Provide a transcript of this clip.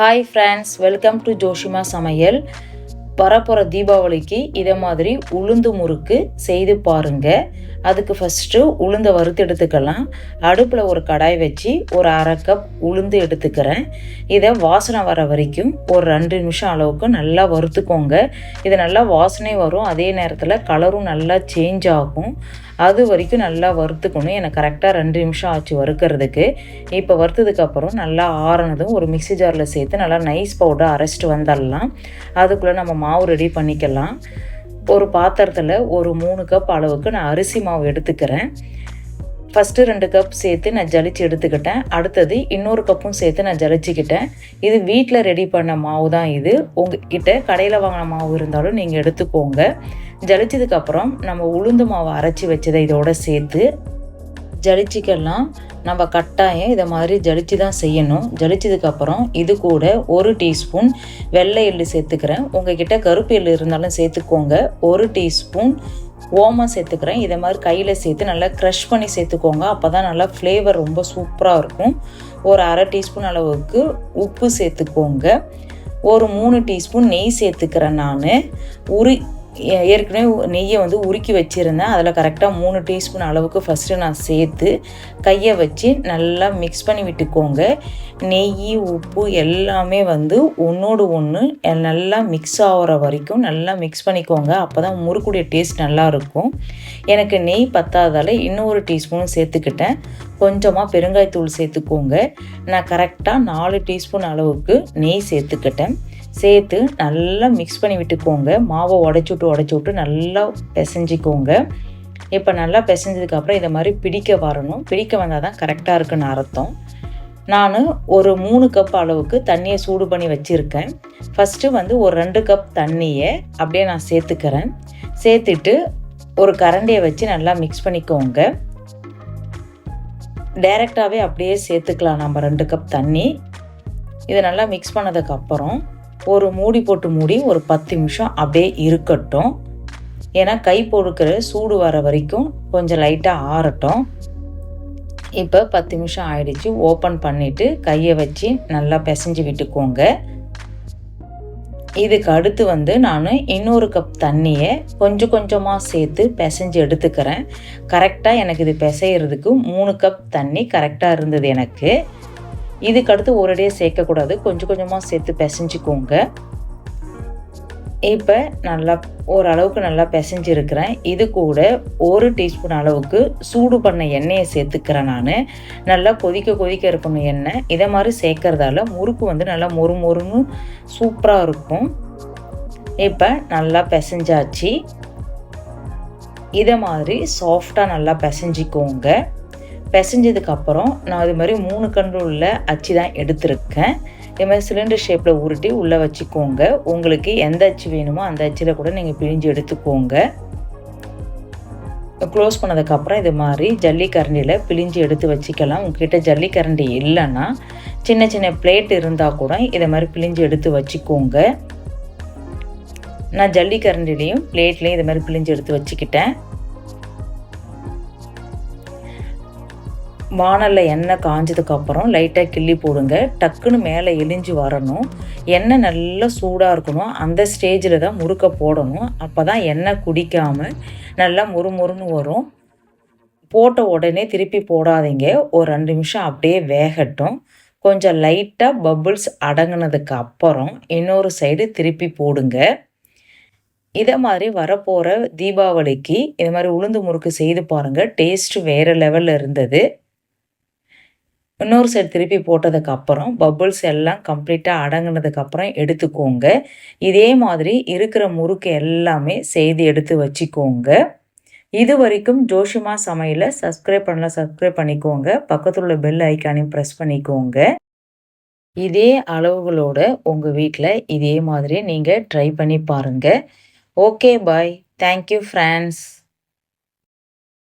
Hi friends welcome to Joshima சமையல் வரப்போகிற தீபாவளிக்கு இதை மாதிரி உளுந்து முறுக்கு செய்து பாருங்கள் அதுக்கு ஃபஸ்ட்டு உளுந்தை வறுத்து எடுத்துக்கலாம். அடுப்பில் ஒரு கடாய் வச்சு ஒரு அரை கப் உளுந்து எடுத்துக்கிறேன். இதை வாசனை வர வரைக்கும் ஒரு ரெண்டு நிமிஷம் அளவுக்கு நல்லா வறுத்துக்கோங்க. இது நல்லா வாசனை வரும். அதே நேரத்தில் கலரும் நல்லா சேஞ்ச் ஆகும். அது வரைக்கும் நல்லா வறுத்துக்கணும். எனக்கு கரெக்டாக ரெண்டு நிமிஷம் ஆச்சு வறுக்கிறதுக்கு. இப்போ வறுத்ததுக்கப்புறம் நல்லா ஆறினதும் ஒரு மிக்சி ஜாரில் சேர்த்து நல்லா நைஸ் பவுடர் அரைச்சிட்டு வந்துடலாம் அதுக்குள்ளே நம்ம மாவு ரெடி பண்ணிக்கலாம். ஒரு பாத்திரத்தில் ஒரு மூணு கப் அளவுக்கு நான் அரிசி மாவு எடுத்துக்கிறேன். ஃபஸ்ட்டு ரெண்டு கப் சேர்த்து நான் ஜலிச்சு எடுத்துக்கிட்டேன். அடுத்தது இன்னொரு கப்பும் சேர்த்து நான் ஜலிச்சிக்கிட்டேன். இது வீட்டில் ரெடி பண்ண மாவு தான் இது. உங்ககிட்ட கடையில் வாங்கின மாவு இருந்தாலும் நீங்கள் எடுத்துக்கோங்க. ஜலிச்சதுக்கப்புறம் நம்ம உளுந்து மாவை அரைச்சி வச்சதை இதோட சேர்த்து ஜலிச்சிக்கெல்லாம் நம்ம கட்டாயம் இதை மாதிரி ஜலிச்சு தான் செய்யணும். ஜலிச்சதுக்கப்புறம் இது கூட ஒரு டீஸ்பூன் வெள்ளை எள்ளு சேர்த்துக்கிறேன். உங்ககிட்ட கருப்பு எள்ளு இருந்தாலும் சேர்த்துக்கோங்க. ஒரு டீஸ்பூன் ஓமம் சேர்த்துக்கிறேன். இதை மாதிரி கையில் சேர்த்து நல்லா க்ரஷ் பண்ணி சேர்த்துக்கோங்க. அப்போ தான் நல்லா ஃப்ளேவர் ரொம்ப சூப்பராக இருக்கும். ஒரு அரை டீஸ்பூன் அளவுக்கு உப்பு சேர்த்துக்கோங்க. ஒரு மூணு டீஸ்பூன் நெய் சேர்த்துக்கிறேன் நான். உரி ஏற்கனவே நெய்யை வந்து உருக்கி வச்சுருந்தேன். அதில் கரெக்டாக மூணு டீஸ்பூன் அளவுக்கு ஃபஸ்ட்டு நான் சேர்த்து கையை வச்சு நல்லா மிக்ஸ் பண்ணி விட்டுக்கோங்க. நெய் உப்பு எல்லாமே வந்து ஒன்றோடு ஒன்று நல்லா மிக்ஸ் ஆகிற வரைக்கும் நல்லா மிக்ஸ் பண்ணிக்கோங்க. அப்போ தான் முறுக்குடைய டேஸ்ட் நல்லாயிருக்கும் எனக்கு நெய் பத்தாதால் இன்னொரு டீஸ்பூனும் சேர்த்துக்கிட்டேன். கொஞ்சமாக பெருங்காயத்தூள் சேர்த்துக்கோங்க. நான் கரெக்டாக நாலு டீஸ்பூன் அளவுக்கு நெய் சேர்த்துக்கிட்டேன். சேர்த்து நல்லா மிக்ஸ் பண்ணி விட்டுக்கோங்க. மாவை உடச்சி விட்டு உடச்சி விட்டு நல்லா பிசைஞ்சிக்கோங்க. இப்போ நல்லா பிசைஞ்சதுக்கப்புறம் இதை மாதிரி பிடிக்க வரணும். பிடிக்க வந்தால் தான் கரெக்டாக இருக்குன்னு அர்த்தம். நான் ஒரு மூணு கப் அளவுக்கு தண்ணியை சூடு பண்ணி வச்சுருக்கேன். ஃபஸ்ட்டு வந்து ஒரு ரெண்டு கப் தண்ணியை அப்படியே நான் சேர்த்துக்கிறேன். சேர்த்துட்டு ஒரு கரண்டியை வச்சு நல்லா மிக்ஸ் பண்ணிக்கோங்க. டைரெக்டாகவே அப்படியே சேர்த்துக்கலாம் நம்ம ரெண்டு கப் தண்ணி. இதை நல்லா மிக்ஸ் பண்ணதுக்கப்புறம் ஒரு மூடி போட்டு மூடி ஒரு பத்து நிமிஷம் அப்படியே இருக்கட்டும். ஏன்னா கை பொறுக்கிற சூடு வர வரைக்கும் கொஞ்சம் லைட்டாக ஆறட்டும். இப்போ பத்து நிமிஷம் ஆயிடுச்சு. ஓப்பன் பண்ணிவிட்டு கையை வச்சு நல்லா பிசைஞ்சு விட்டுக்கோங்க. இதுக்கு அடுத்து வந்து நான் இன்னொரு கப் தண்ணியை கொஞ்சம் கொஞ்சமாக சேர்த்து பிசைஞ்சு எடுத்துக்கிறேன். கரெக்டாக எனக்கு இது பிசைகிறதுக்கு மூணு கப் தண்ணி கரெக்டாக இருந்தது எனக்கு. இதுக்கு அடுத்து ஒரேடியாக சேர்க்கக்கூடாது. கொஞ்சம் கொஞ்சமாக சேர்த்து பிசைஞ்சிக்கோங்க. இப்போ நல்லா ஓரளவுக்கு நல்லா பிசைஞ்சிருக்கிறேன். இது கூட ஒரு டீஸ்பூன் அளவுக்கு சூடு பண்ண எண்ணெயை சேர்த்துக்கிறேன் நான். நல்லா கொதிக்க கொதிக்க இருக்கணும் எண்ணெய். இதை மாதிரி சேர்க்கறதால முறுக்கு வந்து நல்லா மொறு மொறுன்னு சூப்பராக இருக்கும். இப்போ நல்லா பிசைஞ்சாச்சு. இதை மாதிரி சாஃப்டாக நல்லா பிசைஞ்சிக்கோங்க. பிசைஞ்சதுக்கப்புறம் நான் இது மாதிரி மூணு கன்று உள்ள அச்சு தான் எடுத்திருக்கேன். இது மாதிரி சிலிண்டர் ஷேப்பில் உருட்டி உள்ளே வச்சுக்கோங்க. உங்களுக்கு எந்த அச்சு வேணுமோ அந்த அச்சில் கூட நீங்கள் பிழிஞ்சு எடுத்துக்கோங்க. க்ளோஸ் பண்ணதுக்கப்புறம் இது மாதிரி ஜல்லிக்கரண்டியில் பிழிஞ்சு எடுத்து வச்சுக்கலாம். உங்ககிட்ட ஜல்லிக்கரண்டி இல்லைன்னா சின்ன சின்ன பிளேட் இருந்தால் கூட இதை மாதிரி பிழிஞ்சு எடுத்து வச்சுக்கோங்க. நான் ஜல்லிக்கரண்டிலையும் பிளேட்லேயும் இதை மாதிரி பிழிஞ்சு எடுத்து வச்சுக்கிட்டேன். வானலில் எண்ணெய் காஞ்சதுக்கப்புறம் லைட்டாக கிள்ளி போடுங்க. டக்குன்னு மேலே எலிஞ்சு வரணும். எண்ணெய் நல்லா சூடாக இருக்கணும். அந்த ஸ்டேஜில் தான் முறுக்க போடணும். அப்போ தான் எண்ணெய் குடிக்காமல் நல்லா முறுமுறுன்னு வரும். போட்ட உடனே திருப்பி போடாதீங்க. ஒரு ரெண்டு நிமிஷம் அப்படியே வேகட்டும். கொஞ்சம் லைட்டாக பபுள்ஸ் அடங்கினதுக்கு அப்புறம் இன்னொரு சைடு திருப்பி போடுங்க. இதை மாதிரி வரப்போகிற தீபாவளிக்கு இது மாதிரி உளுந்து முறுக்கு செய்து பாருங்கள் டேஸ்ட்டு வேறு லெவலில் இருந்தது. இன்னொரு சைடு திருப்பி போட்டதுக்கப்புறம் பபுள்ஸ் எல்லாம் கம்ப்ளீட்டாக அடங்கினதுக்கப்புறம் எடுத்துக்கோங்க. இதே மாதிரி இருக்கிற முறுக்கு எல்லாமே செய்து எடுத்து வச்சுக்கோங்க. இது வரைக்கும் ஜோஷிமா சமையலை சப்ஸ்கிரைப் பண்ணல சப்ஸ்கிரைப் பண்ணிக்கோங்க. பக்கத்தில் உள்ள பெல் ஐக்கானையும் ப்ரெஸ் பண்ணிக்கோங்க. இதே அளவுகளோட உங்கள் வீட்டில் இதே மாதிரி நீங்கள் ட்ரை பண்ணி பாருங்கள் ஓகே பாய் தேங்க்யூ ஃப்ரெண்ட்ஸ்